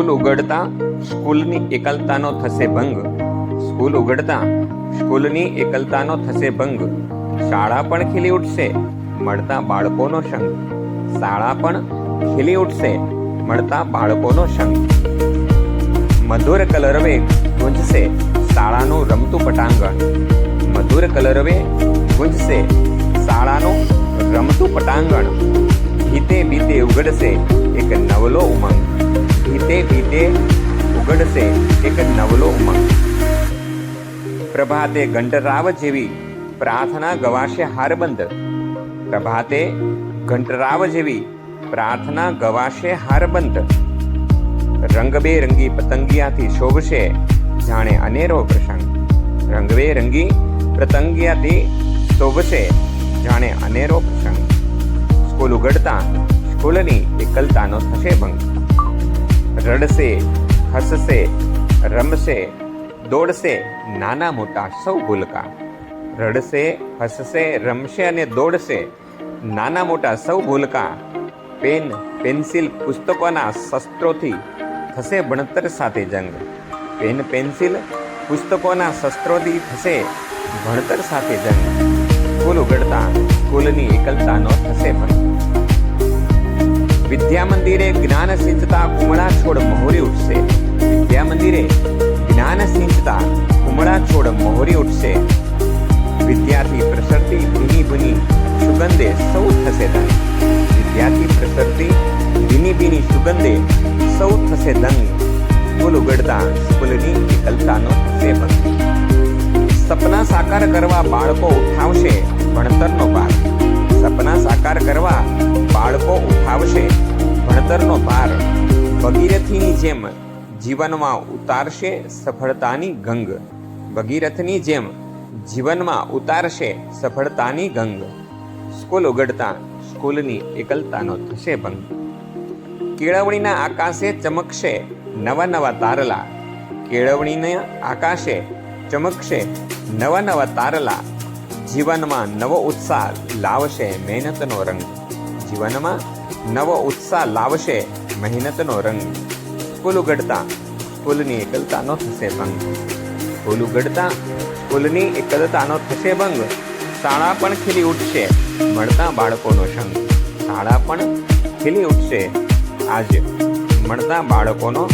School ઉગડતા સ્કૂલની એકલતાનો થશે ભંગ. સ્કૂલ ઉગડતા સ્કૂલની એકલતાનો થશે ભંગ. શાળા પણ ખીલી ઉઠશે, મળતા બાળકોનો સંગ. શાળા પણ ખીલી ઉઠશે, મળતા બાળકોનો સંગ. મધુર કલરવે ગુંજશે શાળાનું રમતું પટાંગણ. મધુર કલરવે ગુંજશે શાળાનું રમતું પટાંગણ. હિતે બીતે ઉગડશે એક નવલો ઉમંગ. ગીતે ભીતે ઉગડશે એક નવલો ઉમંગ પ્રભાતે ઘંટરાવ જેવી પ્રાર્થના ગવાશે હારબંધ. પ્રભાતે ઘંટરાવ જેવી પ્રાર્થના ગવાશે હારબંધ. રંગબેરંગી પતંગિયાથી શોભશે જાણે અનેરો પ્રસંગ. રંગબેરંગી પતંગિયાથી શોભશે જાણે અનેરો પ્રસંગ. સ્કૂલ ઉગડતા સ્કૂલની એકલતાનો રડશે, હસશે, રમશે, દોડશે, નાના મોટા સૌ ભૂલકા. રડશે, હસશે, રમશે અને દોડશે, નાના મોટા સૌ ભૂલકા. પેન, પેન્સિલ પુસ્તકોના શસ્ત્રોથી થશે ભણતર સાથે જંગ. પેન, પેન્સિલ પુસ્તકોના શસ્ત્રોથી થશે ભણતર સાથે જંગ. સ્કૂલ ઉગડતા સ્કૂલની એકલતાનો થશે ભંગ વિદ્યા મંદિરે જ્ઞાન સિંચતા કુમળા છોડ મહોરી ઉઠશે. વિદ્યા મંદિરે જ્ઞાન સિંચતા કુમળા છોડ મહોરી ઉઠશે. વિદ્યાથી પ્રસરતી ભીની ભીની સુગંધે સૌ થશે દંગ વિદ્યાથી પ્રસરતી ભીની ભીની સુગંધે સૌ થશે દંગ સ્કૂલ ઉગડતા સ્કૂલની વિકલતાનો થશે ભંગ સપના સાકાર કરવા બાળકો ઉઠાવશે ભણતરનો ભાર સપના સાકાર કરવા બાળકો ઉઠાવશે ભણતરનો ભાર ભગીરથીની જેમ જીવનમાં ઉતારશે સફળતાની ગંગ. ભગીરથની જેમ જીવનમાં ઉતારશે સફળતાની ગંગ. સ્કૂલ ઉગડતા સ્કૂલની એકલતાનો થશે ભંગ. કેળવણીના આકાશે ચમકશે નવા નવા તારલા. કેળવણીના આકાશે ચમકશે નવા નવા તારલા. જીવનમાં નવો ઉત્સાહ લાવશે મહેનતનો રંગ. જીવનમાં નવો ઉત્સાહ લાવશે મહેનતનો રંગ. ફૂલ ઉગડતા સ્કૂલની એકલતાનો થશે ભંગ. ફૂલ ઉગડતા સ્કૂલની એકલતાનો થશે ભંગ. શાળા પણ ખીલી ઉઠશે મળતા બાળકોનો સંગ. શાળા પણ ખીલી ઉઠશે. આજે મળતા બાળકોનો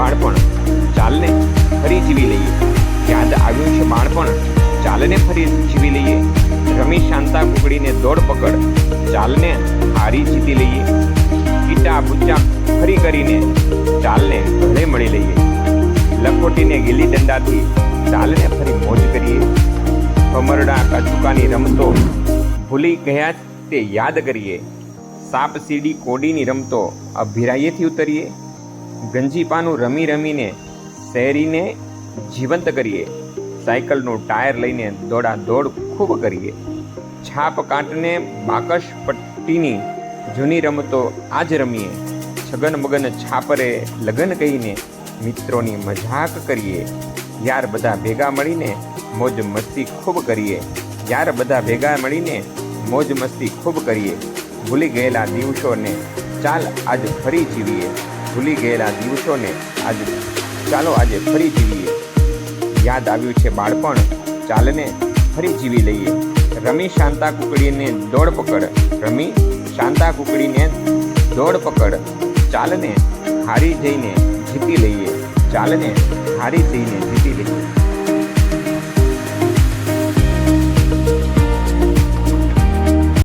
બાળપણ. ચાલને ફરી જીવી લઈએ. યાદ આવ્યું છે બાળપણ? ચાલને ફરી જીવી લઈએ. રમી શાંતા કુકડીને દોડ પકડ. ચાલને હારી જીતી લઈએ. ઈટા બુચ્ચા ફરી કરીને ચાલને ગળે મળી લઈએ. લખોટીને ગીલી દંડાથી ચાલને ફરી મોજ કરીએ. કમરડા કચુકાની રમતો ભૂલી ગયા તે યાદ કરીએ. સાપ સીડી કોડીની રમતો અભિરાયેથી ઉતરીએ. ગંજીપાનું રમી રમીને શેરીને જીવંત કરીએ. સાયકલનું ટાયર લઈને દોડા દોડ ખૂબ કરીએ. છાપ કાંટને બાકશ પટ્ટીની જૂની રમતો આજ રમીએ. છગન મગન છાપરે લગન કહીને મિત્રોની મજાક કરીએ. યાર બધા ભેગા મળીને મોજ મસ્તી ખૂબ કરીએ. યાર બધા ભેગા મળીને મોજ મસ્તી ખૂબ કરીએ. ભૂલી ગયેલા દિવસોને ચાલ આજ ફરી જીવીએ. ભૂલી ગયેલા દિવસોને આજે ચાલો આજે ફરી જીવીએ. યાદ આવ્યું છે બાળપણ? ચાલને ફરી જીવી લઈએ. રમી શાંતા કુકડીને દોડ પકડ. રમી શાંતા કુકડીને દોડ પકડ. ચાલને હારી જઈને જીતી લઈએ. ચાલને હારી જઈને જીતી લઈએ.